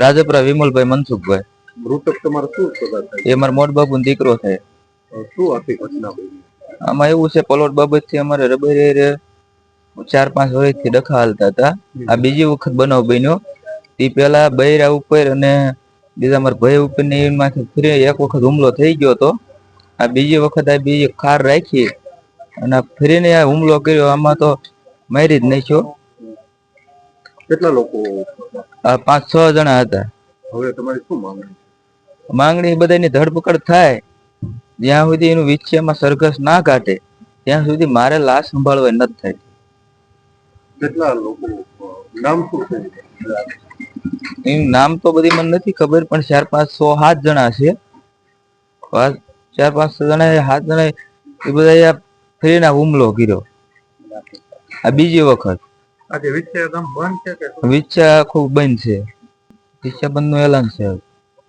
રાજપરા વિમલભાઈ મનસુખભાઈ. મૃતક તમારો શું સગા થાય એ મારા મોટ બાપુ દીકરો થાય શું આખી ઘટના બની? આમાં એવું છે પલોટ બાબતથી અમારે રબરે રે ચાર પાંચ વર્ષથી ડખા હાલતા હતા. આ બીજી વખત બનાવ બન્યો. તે પેલા બૈરા ઉપર અને બીજા મારા ભાઈ ઉપર ને એમાંથી ફરી એક વખત હુમલો થઈ ગયો હતો. આ બીજી વખત આ બીજી કાર રાખી અને ફરીને આ હુમલો કર્યો. આમાં તો મારી જ નાખ્યો કેટલા લોકો? પાંચ છ જણા હતા. હવે તમારી શું માંગણી? માંગણી બધાની ધરપકડ થાય. જ્યાં સુધી એનું વિચ્છેમાં સરઘસ ના કાઢે ત્યાં સુધી મારે લાશ સંભાળવા નથી થાય. કેટલા લોકો? નામ શું છે? એનું નામ તો બધી મને નથી ખબર પણ ચાર પાંચ સો સાત જણા છે. ચાર પાંચ જણા એ સાત જણા એ બધા ફ્રીના ફરીના હુમલો કર્યો. આ બીજી વખત. આજે વિચ્છેદમ બંધ છે કે વિચ્છા આખું બંધ છે. વિચ્છા બંધનું એલાન છે.